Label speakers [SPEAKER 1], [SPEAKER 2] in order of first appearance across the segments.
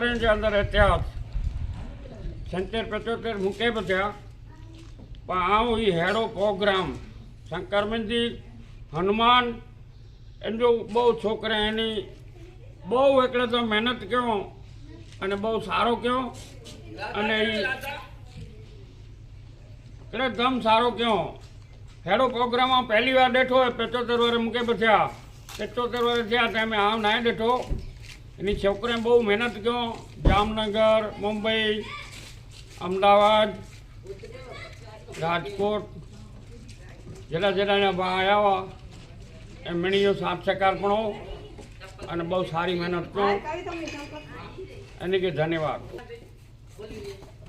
[SPEAKER 1] વર્ષની અંદર ઇતિહાસ સિત્તેર પચોતેર મૂકે બધા, પણ આવું એ હેડો પ્રોગ્રામ. શંકર મંદિર, હનુમાન એનો બહુ છોકરા એની બહુ એટલે તો મહેનત કહો અને બહુ સારો કહો અને એટલે દમ સારો કહો હેડો પ્રોગ્રામમાં પહેલી વાર બેઠો હોય, પચોતેર વારે મૂકે બધા. પચોતેર વારે થયા ત્યાં આમ ના બેઠો. એની છોકરીને બહુ મહેનત કર્યો જામનગર, મુંબઈ, અમદાવાદ, રાજકોટ જેટલા જેટલાને આવ્યા એમણીઓ સાથ સહકાર પણ અને બહુ સારી મહેનત કરો. એની કે ધન્યવાદ.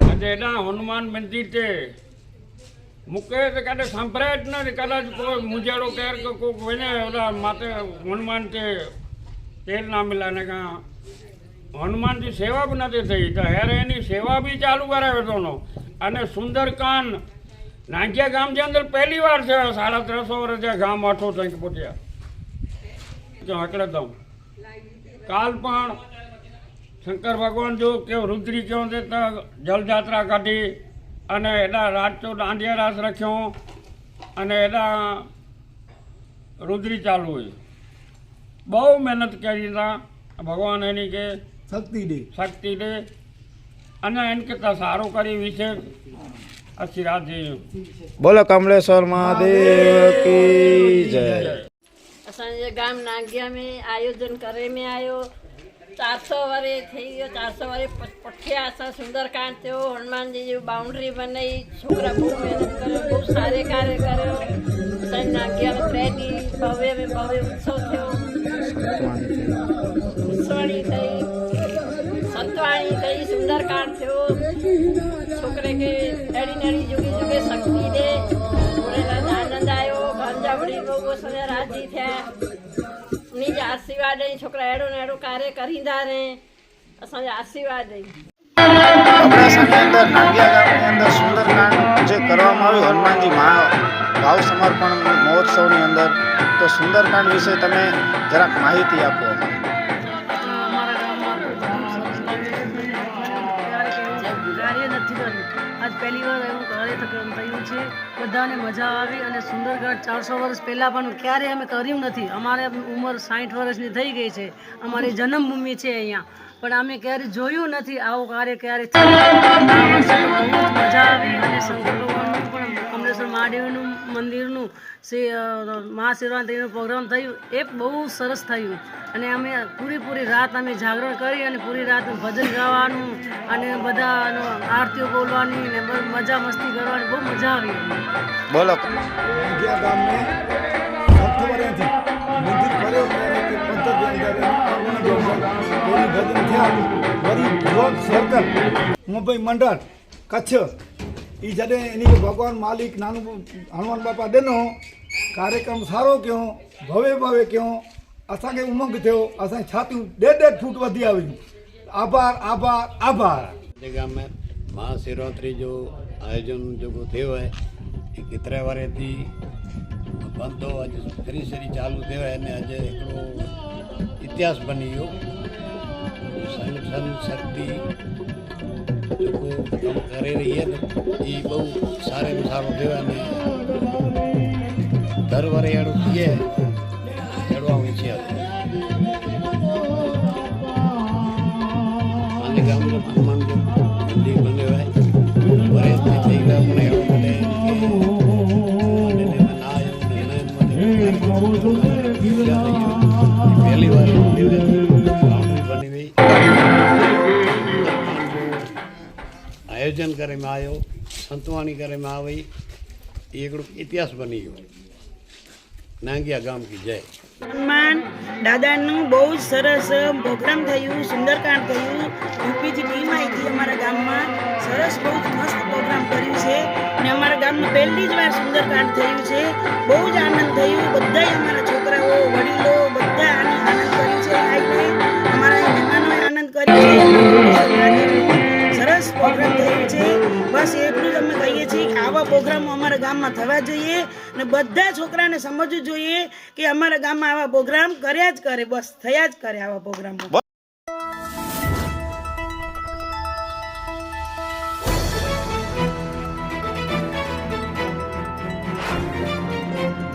[SPEAKER 1] આજે એના હનુમાન મંદિર છે. મૂકે તો સંભળાય જ નથી કદાચ કોઈ મુજાડો કેર કે કોઈ ઓલા માતે હનુમાન છે તેલ ના મિલા ને કાં હનુમાનજી સેવા બી નથી થઈ. તો હેરે એની સેવા બી ચાલુ કરાવે તોનો અને સુંદરકાંડ, નાંગિયા ગામ જે અંદર પહેલી વાર છે, સાડા ત્રણસો વર્ષ ગામ આઠો થઈ પહોંચ્યા. દમ કાલ પણ શંકર ભગવાન જો કે રુદ્રી કયો તે તો જલયાત્રા કાઢી અને એના તો દાંડિયા રાસ રાખ્યો. અને એના રુદ્રી ચાલુ હોય. બહુ મહેનત કરી ભગવાન એની કે
[SPEAKER 2] શક્તિ દે.
[SPEAKER 1] શક્તિ દે. અને એમ કરતાં સારું કરી વિશે.
[SPEAKER 3] બોલો કમલેશ્વર મહાદેવ કી જય.
[SPEAKER 4] અસાંજે ગામ નાગ્યા મેં આયોજન કરે મેં આવ્યો ચારસો વરે થઈ ગયો. ચારસો વરે પઠી આસા સુંદરકાંડ થયો હનુમાનજી બાઉન્ડ્રી બનાવી છોકરા બહુ મહેનત કર્યો બહુ સારે કાર્ય કર્યો. સાંજ નાગ્યા ભવ્ય ભવ્ય ઉત્સવ થયો. ઉસવાણી થઈ, સંતવાણી થઈ, સુંદરકાંડ થયો. છોકરે કે એડી નડી જુગી જુગે શક્તિ દે. ભોળેનાથ આનંદ આવ્યો ભાંજાવડી બહુ સને રાજી થયા. ની જ આશીર્વાદ છોકરા એડો ને એડો કાર્ય કરીંદા રે. અસાંજા આશીર્વાદ
[SPEAKER 3] અબડાસાની અંદર નાંગિયા ગામની અંદર સુંદરકાંડ જે કરવામાં આવ્યું, હનુમાનજી મહા ભાવ સમર્પણ મહોત્સવની અંદર, તો સુંદરકાંડ વિશે તમે જરાક માહિતી આપો.
[SPEAKER 5] કાર્ય આજ પહેલી વાર એવું કાર્ય થ- થયું છે. બધાને મજા આવી અને સુંદરગઢ ચારસો વર્ષ પહેલાં પણ ક્યારેય અમે કર્યું નથી. અમારે ઉંમર સાઠ વર્ષની થઈ ગઈ છે. અમારી જન્મભૂમિ છે અહીંયા. પણ અમે ક્યારે જોયું નથી આવું કાર્ય ક્યારે મજા આવી અને મંદિરનું મહાશિવરાત્રિનું પ્રોગ્રામ થયું એ બહુ સરસ થયું. અને અમે પૂરેપૂરી રાત અમે જાગરણ કરી અને પૂરી રાત ભજન ગાવાનું અને બધાનો આરતીઓ બોલવાની ને બહુ મજા મસ્તી કરવાની બહુ મજા આવી.
[SPEAKER 3] બોલો.
[SPEAKER 2] મુંબઈ મંડળ કચ્છ એ જ્યારે એની ભગવાન માલિક નાનું હનુમાન બાપા દેનો કાર્યક્રમ સારો કયો ભવે ભવે કયો અસાંखे ઉમંગ थियो असांजी छातियूं ॾेढ ॾेढ फूट वधी आहियूं आभार आभार
[SPEAKER 6] आभार जेका में महाशिवरात्रि जो आयोजन जेको थियो आहे केतिरे वारे थी बंदि हो अॼु फिरी सिरी चालू थियो आहे अने अॼु हिकिड़ो इतिहास बनी वियो संगठन शक्ति ઘરે રહીએ ને એ બહુ સારામાં સારું કહેવાય ને દર વરે એડું કહીએ ચડવાનું છે અને મંદિર બનાવાય પહેલી વાર આયોજન કરવામાં આવ્યો, સંતવાણી કરવામાં આવી એ એકડો ઇતિહાસ બની ગયો. નાંગિયા ગામ કી જય.
[SPEAKER 7] હનુમાન દાદાનું બહુ જ સરસ પ્રોગ્રામ થયું, સુંદરકાંડ થયું. યુપીથી ટીમ આવી હતી અમારા ગામમાં. સરસ બહુ જ મસ્ત પ્રોગ્રામ કર્યું છે. અને અમારા ગામનું પહેલી જ વાર સુંદરકાંડ થયું છે. બહુ જ આનંદ થયું. બધું આવા પ્રોગ્રામો અમારા ગામમાં થવા જોઈએ અને બધા છોકરાને સમજવું જોઈએ કે અમારા ગામમાં આવા પ્રોગ્રામ કર્યા જ કરે, બસ થયા જ કરે આવા પ્રોગ્રામો.